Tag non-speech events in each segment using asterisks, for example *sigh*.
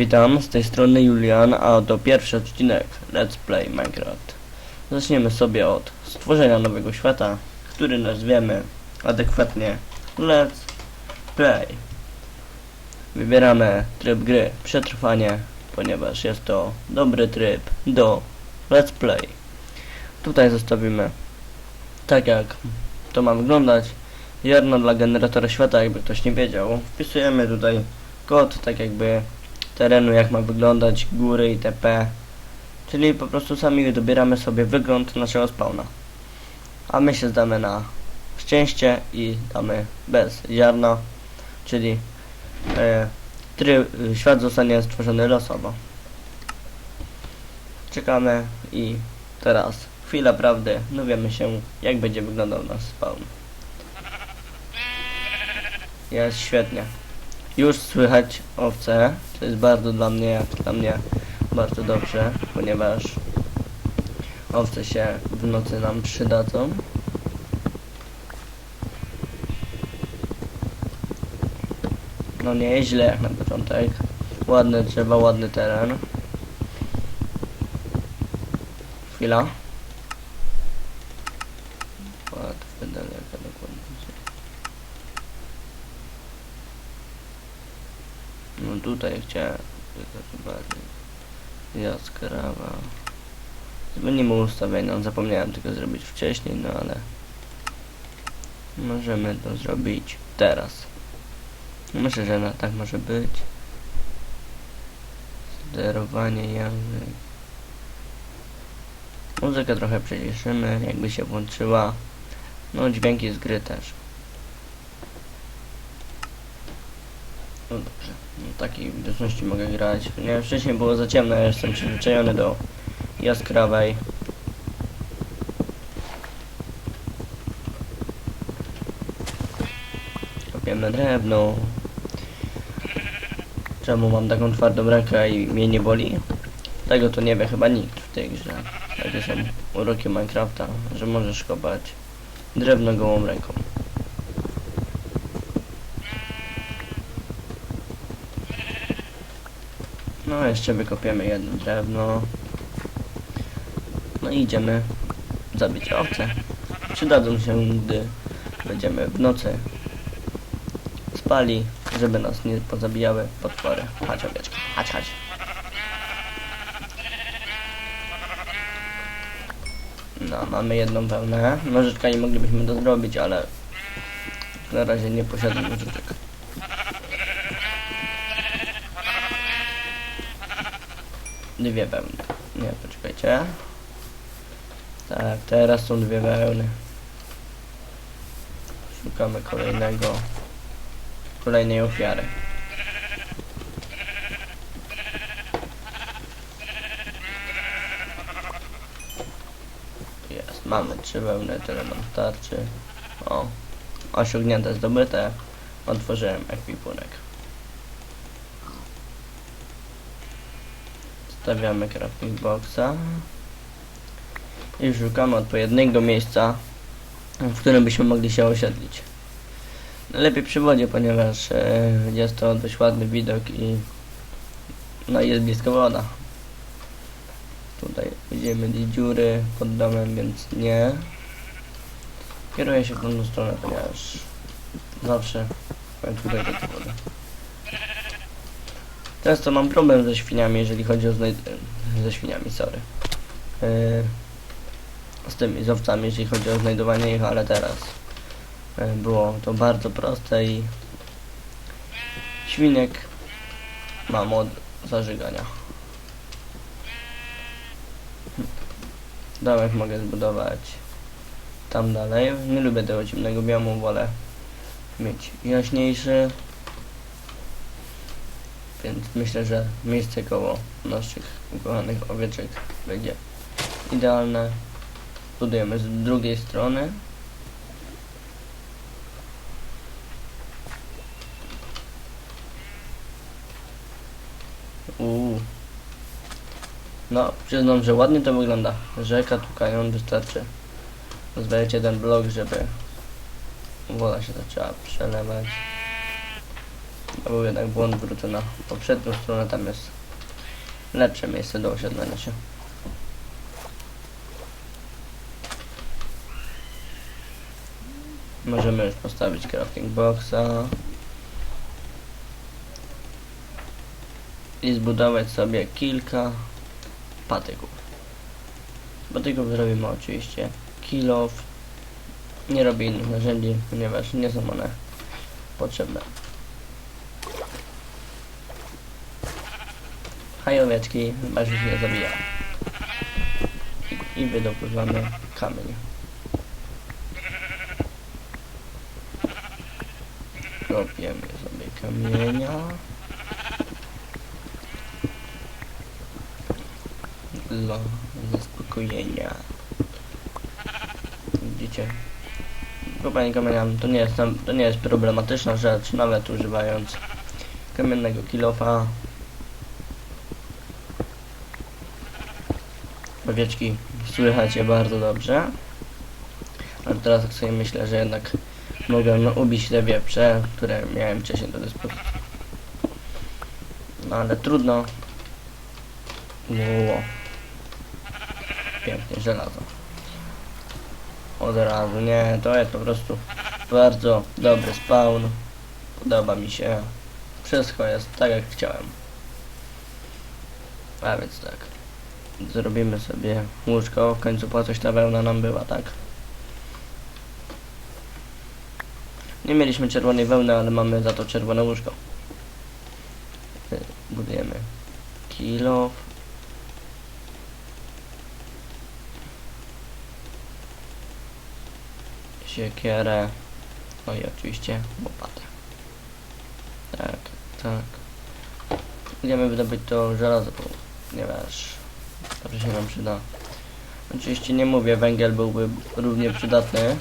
Witam, z tej strony Julian, a oto pierwszy odcinek Let's Play Minecraft. Zaczniemy sobie od stworzenia nowego świata, który nazwiemy adekwatnie Let's Play. Wybieramy tryb gry Przetrwanie, ponieważ jest to dobry tryb do Let's Play. Tutaj zostawimy tak jak to ma wyglądać. Ziarno dla generatora świata, jakby ktoś nie wiedział. Wpisujemy tutaj kod, tak jakby terenu, jak ma wyglądać, góry itp. Czyli po prostu sami dobieramy sobie wygląd naszego spawna. A my się zdamy na szczęście i damy bez ziarna, czyli e, tryb, świat zostanie stworzony losowo. Czekamy i teraz chwila prawdy, dowiemy się jak będzie wyglądał nasz spawn. Jest świetnie. Już słychać owce, co jest bardzo dla mnie, dla mnie bardzo dobrze, ponieważ owce się w nocy nam przydadzą. No nie jest źle jak na początek. Ładne drzewa, ładny teren. Chwila. Łatwy daleka dokładnie. Tutaj chciałem jaskrawa. Zmienimy ustawienia, no, zapomniałem tego zrobić wcześniej, no ale możemy to zrobić teraz. Myślę, że na, tak może być. Sterowanie język. Muzykę trochę przyciszymy, jakby się włączyła. No dźwięki z gry też. No dobrze, no takiej widoczności mogę grać. Nie, wcześniej było za ciemno, ja jestem przyzwyczajony do jaskrawej. Kopiemy drewno. Czemu mam taką twardą rękę i mnie nie boli? Tego to nie wie chyba nikt w tej grze. Takie są uroki Minecrafta, że możesz kopać drewno gołą ręką. No, jeszcze wykopiemy jedno drewno. No i idziemy zabić owce. Przydadzą się, gdy będziemy w nocy spali, żeby nas nie pozabijały potwory. Chodź owieczka, chodź, chodź. No, mamy jedną wełnę. Nożyczkami moglibyśmy to zrobić, ale na razie nie posiadam nożyczek. Dwie wełny. Nie, poczekajcie. Tak, teraz są dwie wełny. Szukamy kolejnego, kolejnej ofiary. Jest, mamy trzy wełny, tyle nam starczy. O, osiągnięte zdobyte. Otworzyłem ekwipunek. Stawiamy crafting boxa i szukamy odpowiedniego miejsca, w którym byśmy mogli się osiedlić. Lepiej przy wodzie, ponieważ e, jest to dość ładny widok i no jest blisko woda. Tutaj widzimy dziury pod domem, więc nie. Kieruję się w tą stronę, ponieważ zawsze tutaj do wody. Często mam problem ze świniami, jeżeli chodzi o ze świniami, sorry. Yy, z tymi z owcami, jeżeli chodzi o znajdowanie ich, ale teraz yy, było to bardzo proste i świnek mam od zażygania. Domek mogę zbudować tam dalej. Nie lubię tego ciemnego biomu, wolę mieć jaśniejszy. Więc myślę, że miejsce koło naszych ukochanych owieczek będzie idealne. Budujemy z drugiej strony. Uuu. No, przyznam, że ładnie to wygląda. Rzeka tu kajon wystarczy. Rozwijać jeden blok, żeby woda się zaczęła przelewać. To był jednak błąd, wrócę na poprzednią stronę, tam jest lepsze miejsce do osiedlenia się. Możemy już postawić crafting boxa i zbudować sobie kilka patyków. Patyków zrobimy oczywiście kilof. Nie robię innych narzędzi, ponieważ nie są one potrzebne. Hajowieczki chyba że się zabija. I, i wydobywamy kamień. Kopiemy sobie kamienia. Dla zaspokojenia. Widzicie? Kopanie kamienia to nie jest to nie jest problematyczna rzecz, nawet używając kamiennego kilofa. Owieczki słychać je bardzo dobrze. Ale teraz tak sobie myślę, że jednak mogę ubić te wieprze, które miałem wcześniej do dyspozycji. No ale trudno. Ło. Pięknie, żelazo. Od razu, nie, to jest po prostu bardzo dobry spawn. Podoba mi się. Wszystko jest tak jak chciałem. A więc tak. Zrobimy sobie łóżko. W końcu po coś ta wełna nam była, tak? Nie mieliśmy czerwonej wełny, ale mamy za to czerwone łóżko. Y, Budujemy kilo. Siekierę. No i oczywiście łopatę. Tak, tak. Będziemy wydobyć to żelazo, ponieważ dobrze się nam przyda. Oczywiście nie mówię, węgiel byłby równie przydatny.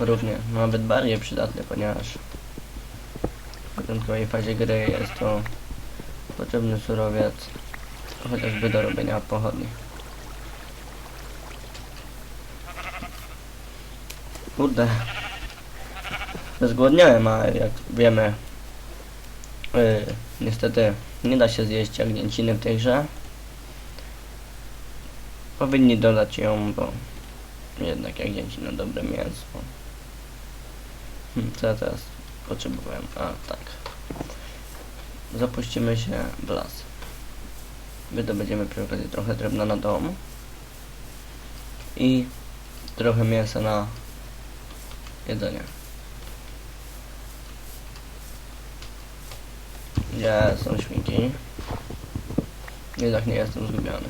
Równie, nawet bardziej przydatny, ponieważ w początkowej fazie gry jest to potrzebny surowiec, chociażby do robienia pochodni. Kurde. Zgłodniałem, a jak wiemy, yy, niestety nie da się zjeść jagnięciny w tej grze. Powinni dodać ją, bo jednak jagnięcina dobre mięso. Hmm, co ja teraz potrzebowałem? A, tak. Zapuścimy się w las. Wydobędziemy przy okazji trochę drewna na dom. I trochę mięsa na jedzenie. Gdzie są świnki? Jednak nie jestem zgubiony.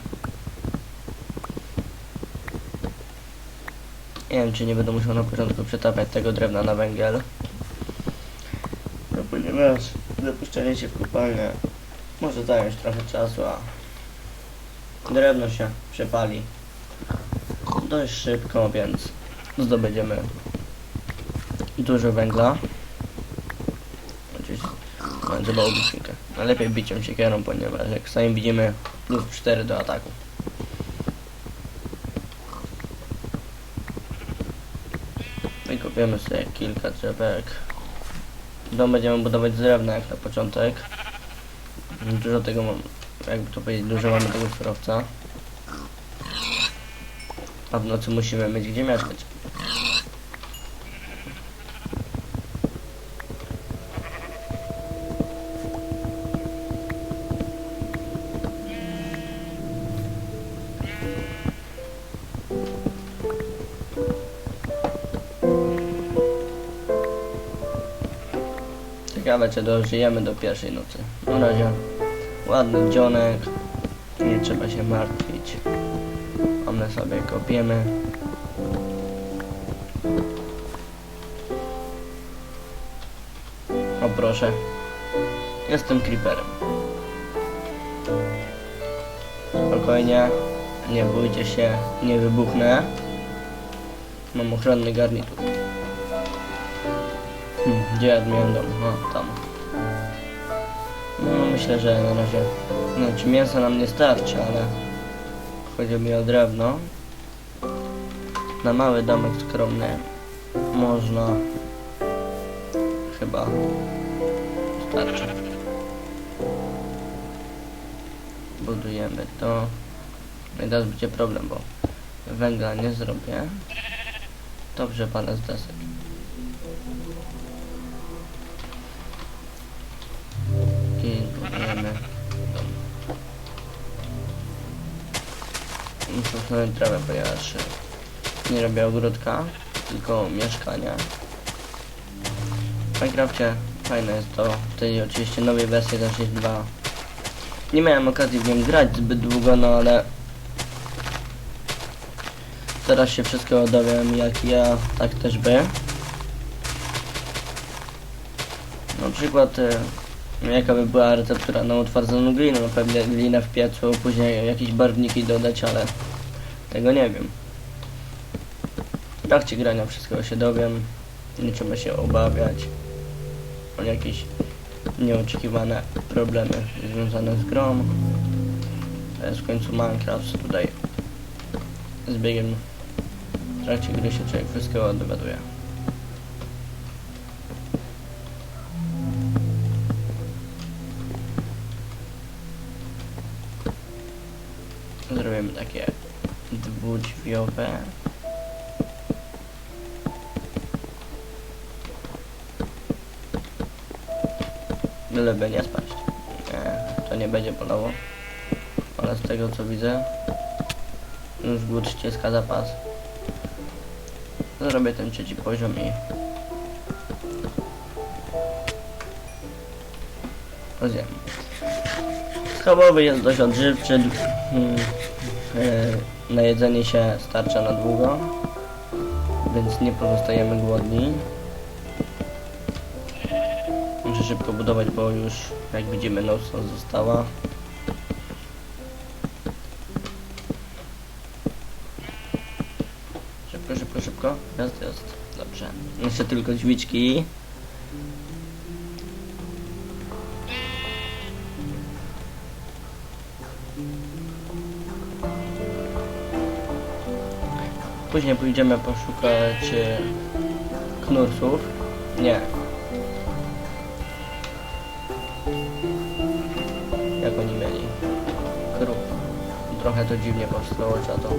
Nie wiem, czy nie będę musiał na początku przetapiać tego drewna na węgiel. No ponieważ zapuszczenie się w kopalnię może zająć trochę czasu, a drewno się przepali dość szybko, więc zdobędziemy dużo węgla. No, trzeba ubić świnkę. Najlepiej biciem siekierą, ponieważ jak sami widzimy plus 4 do ataku. Wykopiemy sobie kilka drzewek. Dom będziemy budować z drewna jak na początek. Dużo tego mam, jakby to powiedzieć, dużo mamy tego surowca. A w nocy musimy mieć gdzie mieszkać. Ciekawe czy dożyjemy do pierwszej nocy. Na razie ładny dzionek. Nie trzeba się martwić. One sobie kopiemy. O proszę. Jestem creeperem. Spokojnie. Nie bójcie się. Nie wybuchnę. Mam ochronny garnitur. Gdzie ja miałem dom? O, tam. No myślę, że na razie... Znaczy mięsa nam nie starczy, ale... Chodzi mi o drewno. Na mały domek skromny można chyba starczy. Budujemy to. No i teraz będzie problem, bo węgla nie zrobię. Dobrze, palę z Usunąć trawę, ponieważ nie robię ogródka, tylko mieszkania. W Minecrafcie fajne jest to, w tej oczywiście nowej wersji 1.6.2 nie miałem okazji w nią grać zbyt długo, no ale teraz się wszystkiego dowiem jak ja, tak też by. Na przykład e, jaka by była receptura na utwardzoną gliną, no pewnie glinę w piecu, później jakieś barwniki dodać, ale tego nie wiem. W trakcie grania wszystkiego się dowiem, nie trzeba się obawiać o jakieś nieoczekiwane problemy związane z grą. To jest w końcu Minecraft, tutaj z biegiem w trakcie gry się człowiek wszystkiego dowiaduje. Takie dwudźwiowe. Byleby nie spaść. Nie, to nie będzie bolało. Ale z tego co widzę, już głód ściska zapas. Zrobię ten trzeci poziom i... Pozjem. Schabowy jest dość odżywczy. Hmm, na jedzenie się starcza na długo. Więc nie pozostajemy głodni. Muszę szybko budować, bo już jak widzimy noc została. Szybko, szybko, szybko. Jest, jest. Dobrze. Jeszcze tylko dźwiczki. Później pójdziemy poszukać e, knursów. Nie, jak oni mieli krów. Trochę to dziwnie powstało, trzeba to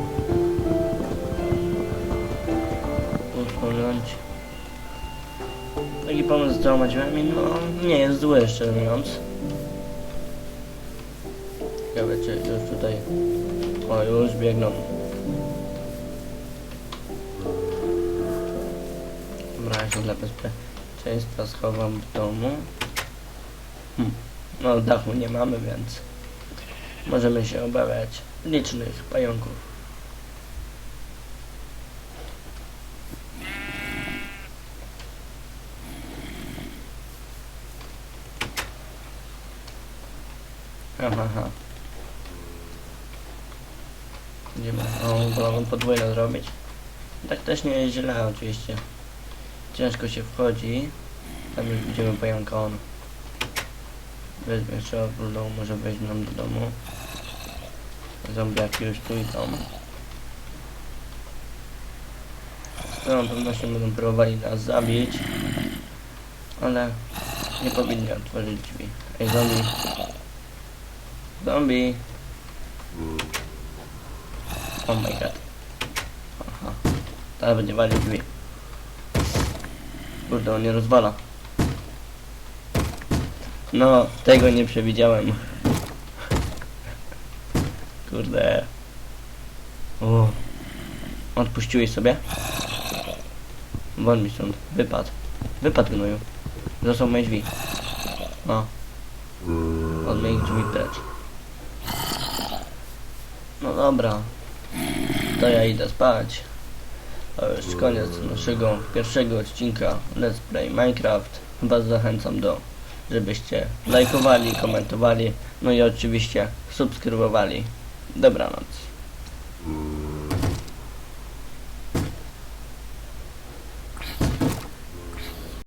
usunąć. Taki pomysł z dwoma drzwiami, no nie jest zły, szczerze mówiąc. Ciekawe, czy już tutaj... O, już biegną. Się dla bezpieczeństwa schowam w domu. Hm. No dachu nie mamy, więc możemy się obawiać licznych pająków. Aha, aha. Idziemy. O, wolałbym podwójne zrobić. Tak też nie jest źle, oczywiście. Ciężko się wchodzi. Tam już widzimy pająka on. Weźmie trzeba domu, może wejść nam do domu. Zombiaki już tu idą. Z całą pewnością będą próbowali nas zabić. Ale nie powinni otworzyć drzwi. Ej, zombie. Zombie. Oh my god. Aha. Teraz będzie walić drzwi. Kurde, on nie rozwala. No, tego nie przewidziałem. *laughs* Kurde. O. Odpuściłeś sobie? Won mi stąd. Wypadł. Wypadł gnoju. Został moje drzwi. O. Od moich drzwi precz. No dobra. To ja idę spać. To już koniec naszego pierwszego odcinka Let's Play Minecraft. Was zachęcam do żebyście lajkowali, komentowali, no i oczywiście subskrybowali. Dobranoc.